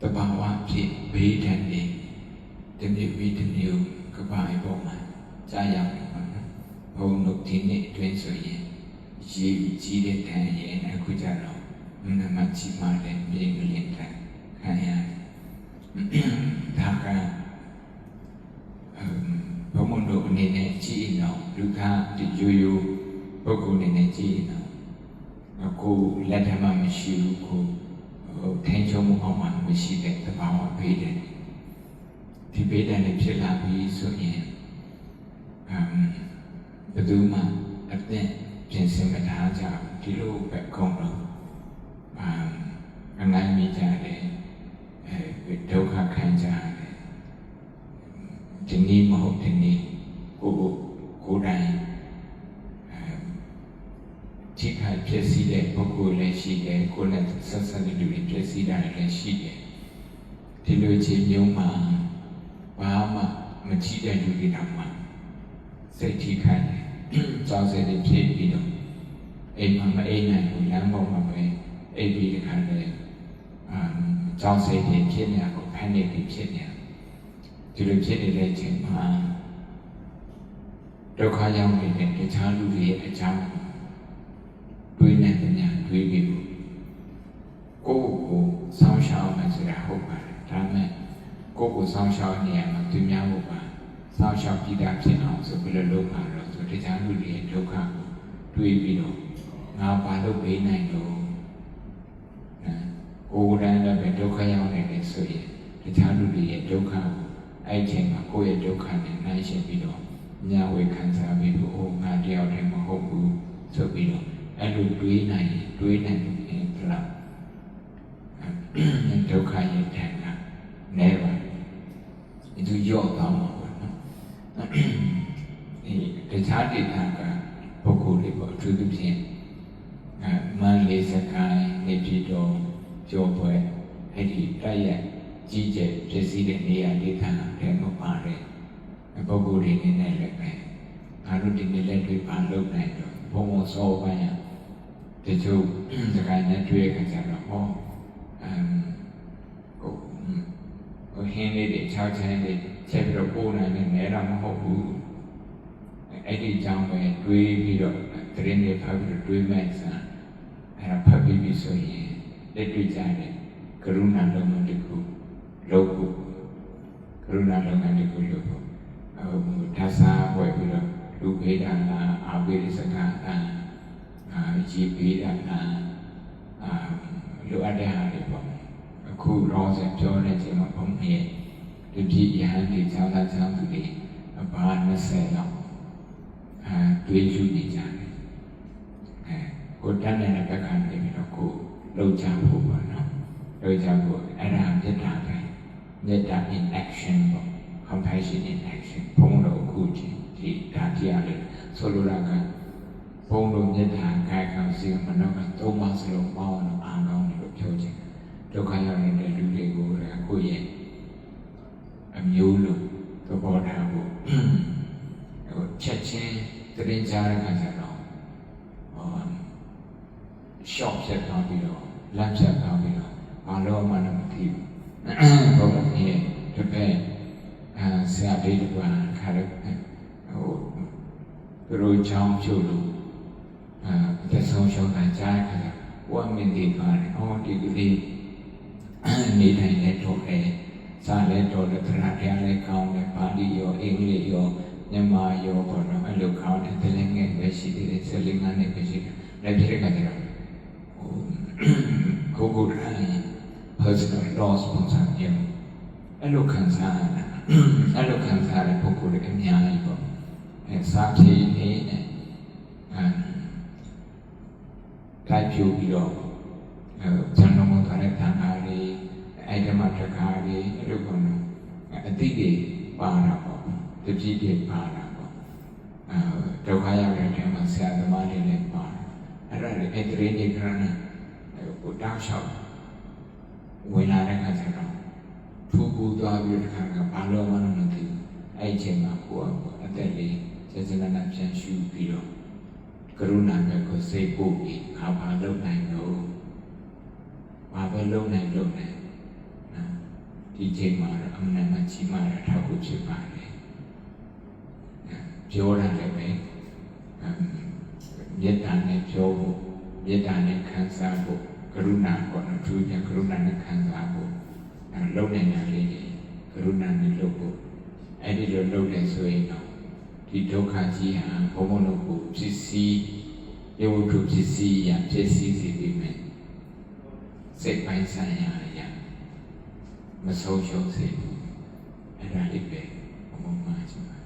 တဘာဝဖြစ်ဘေးဒဏ်တွေတမျိုးပြီးတမျိုးကပ္ပအိပေါ်မှာကြားရောက်နေပါနော်ဘုံတို့ဒီနေ့အတွင်းဆိုရင်ရေကြီးတဲ့တန်ရင်အခုကြတော့မနမချီမာတဲ့မြေငလင်တန်ခံရတယ်ဒါကဘုံမတို့အနေနဲ့ကြည့်အောင်လူသားဒီရိုးရိုးပုဂ္ဂိုလ်အနေနဲ့ကြည့်အောင်အခုလက်ထမမရှိဘူးကို ဟိုထင်းချုံမှုအောင်မှမရှိတဲ့သဘာဝဘေးတဲ့ဒီဘေးတဲ့လည်းဖြစ်လာပြီဆိုရင်အမ်ဘယ်သူမှအသက်ပြင်ဆင်မထားကြဘူးဒီလိုပဲအကုန်လုံးအမ်အနိုင်မိကြတယ်အဲဒုက္ခခံကြတယ် ဒီနေ့မဟုတ်ဒီနေ့ကိုကိုကိုယ်တိုင်အဲ ထိခိုက်ဖြစ်စီတဲ့ပုဂ္ဂိုလ်လည်းရှိတယ်ကိုယ်နဲ့ဆက်ဆက်တဲ့လူတွေဖြစ်စီတာလည်းရှိတယ်ဒီလိုချင်းမျိုးမှာဘာမှမကြည့်တဲ့လူတွေတော့မှစိတ်ထိခိုက်တယ်ကြောက်စရာတွေဖြစ်ပြီးတော့အိမ်မှာမအိမ်နိုင်ဘူးလမ်းပေါ်မှာပဲအိပ်ပြီးတခါတည်းအမ်ကြောက်စရာတွေဖြစ်နေတာကိုဖန်နေပြီးဖြစ်နေတာဒီလိုဖြစ်နေတဲ့အချိန်မှာဒုက္ခရောက်နေတဲ့တခြားလူတွေရဲ့အကြောင်း ကိုယ့်ကိုယ်စောင့်ရှောက်နေရမှာသူများကိုပါစောင့်ရှောက်ပြီးတာဖြစ်အောင်ဆိုပြီးတော့လုပ်မှာတော့ဆိုတခြားလူတွေရဲ့ဒုက္ခကိုတွေးပြီးတော့ငါဘာလုပ်ပေးနိုင်လို့နော်ကိုယ်တိုင်လည်းပဲဒုက္ခရောက်နေတယ်ဆိုရင်တခြားလူတွေရဲ့ဒုက္ခကိုအဲ့ဒီချိန်မှာကိုယ့်ရဲ့ဒုက္ခနဲ့နှိုင်းယှဉ်ပြီးတော့ညာဝေခံစားပြီးတော့အိုးငါတယောက်တည်းမဟုတ်ဘူးဆိုပြီးတော့အဲ့လိုတွေးနိုင်ရင်တွေးနိုင်ရင်ဘလားဒုက္ခရဲ့တန်ခါနဲပါ ဒီသူရော့သွားမှာပေါ့နော်ဒီတခြားဒေသကပုဂ္ဂိုလ်တွေပေါ့အထူးသဖြင့်အဲမန္တလေးစကိုင်းနေပြည်တော်ကျော်ပွဲအဲ့ဒီတိုက်ရိုက်ကြီးကျယ်ပြည့်စည်တဲ့နေရာဒေသတွေမှာပါတယ်ပုဂ္ဂိုလ်တွေနေနဲ့လည်းပဲငါတို့ဒီနေ့လက်တွေ့ပါလုပ်နိုင်တော့ဘုံဘုံစောပိုင်းရတချို့စကိုင်းနဲ့တွေ့ကြကြတော့ဟောအမ်ကို ဟိုဟင်းလေးတွေခြားချမ်းလေးချက်ပြီးတော့ပို့နိုင်နေနေတော့မဟုတ်ဘူးအဲ့ဒီကြောင့်ပဲတွေးပြီးတော့တရင်တွေဖတ်ပြီးတော့တွေးမဲ့စမ်းအဲ့ဒါဖတ်ပြီးပြီဆိုရင်လက်တွေ့ကြတယ်ကရုဏာလုံးလုံးတစ်ခုလုပ်ဖို့ကရုဏာလုပ်ငန်းတွေကိုလုပ်ဖို့ဟိုဒါစာဝယ်ပြီးတော့လူပေးတာလားအာဝိရိစကားအာအာជីပေးတာလားအာလိုအပ်တဲ့ဟာတွေပေါ့အ ခုတော့ဆက်ပြောနေချိန်မှာဘုံရဲ့ဒီပြည်ရဟန်းတွေချာသာချမ်းသူတွေအပါ20လောက်အာတွေးယူနေကြတယ်အဲကိုတန်းနေတဲ့ဘက်ကနေပြီးတော့ကိုလုံချဖို့ပါနော်လုံချဖို့အဲ့ဒါမေတ္တာပဲမေတ္တာ in action ပေါ့ compassion in action ဘုံတော်အခုချင်းဒီဒါတရားလေးဆိုလိုတာကဘုံတော်မေတ္တာကာယကံစီမနောကသုံးပါးစလုံးပေါင်းအောင်အာကောင်းတယ်လို့ပြောချင် ဒုက္ခရောက်နေတဲ့လူတွေကိုလည်းကိုယ့်ရဲ့အမျိုးလို့သဘောထားဖို့ဟိုချက်ချင်းတရင်ကြားတဲ့ခါကျတော့ဟော shop ဖြစ်သွားပြီးတော့လမ်းဖြတ်သွားပြီးတော့မလို့မှလည်းမသိဘူးဘုံရဲ့တပည့်အာဆရာလေးတပါးခါရဟိုသူတို့ချောင်းဖြုတ်လို့အာသက်ဆုံးရှုံးတာကြားခါဝမ်းမင်းဒီပါတယ်ဟောဒီကလေး နေထိုင်တဲ့တော့အဲစားလဲတော့တဲ့သရတရားလဲကောင်းတယ်ပါဠိရောအင်္ဂလိပ်ရောမြန်မာရောပေါ့နော်အဲ့လိုကောင်းတယ်တလည်းငယ်ပဲရှိသေးတယ်ဆက်လေးငါးနှစ်ပဲရှိတယ်လည်းဖြစ်တဲ့ခါကျတော့ဟိုကိုကိုယ်တိုင် personal loss ပုံစံမျိုးအဲ့လိုခံစားရတာအဲ့လိုခံစားရတဲ့ပုဂ္ဂိုလ်တွေအများကြီးပေါ့အဲစားဖြေနေအဲတိုက်ပြပြီးတော့အဲဇန်နမောထားတဲ့တန်ခါတွေအဲ့ဒီမှာ တခါတွေအဲ့လိုပေါ့နော်အတိတွေပါတာပေါ့တတိတွေပါတာပေါ့အဲဒုက္ခရောက်တဲ့အချိန်မှာဆရာသမားတွေလည်းပါတယ်အဲ့ဒါလေအဲ့ဒီတွေနေကြတယ်ဟိုတောင်းလျှောက်ဝင်လာတဲ့ခါကျတော့ထူပူသွားပြီးတခါကဘာလို့မှမသိဘူးအဲ့ဒီချိန်မှာကိုယ်ကအသက်လေးစေစနာနာပြန်ရှူပြီးတော့ကရုဏာဘက်ကိုစိတ်ပို့ပြီးငါဘာလုပ်နိုင်လို့ဘာပဲလုပ်နိုင်လုပ်နိုင်နော် ဒီချိန်မှာတော့အမှန်မှန်ကြီးမားတာထောက်ကိုဖြစ်ပါတယ်ပြောတာလည်းပဲအမ်မေတ္တာနဲ့ပြောဖို့မေတ္တာနဲ့ခံစားဖို့ကရုဏာပေါ့နော်သူကကရုဏာနဲ့ခံစားဖို့အဲလုံနေတာလေးတွေကရုဏာနဲ့လုပ်ဖို့အဲ့ဒီလိုလုပ်တယ်ဆိုရင်တော့ဒီဒုက္ခကြီးဟာဘုံဘုံတို့ကိုဖြစ်စီရုပ်ထုဖြစ်စီရဖြစ်စီစီပြီးမယ်စိတ်ပိုင်းဆိုင်ရာရ မဆုံးရှုံးစေဘူးအဲ့ဒါလေးပဲဘုံဘုံမှာရှိပါ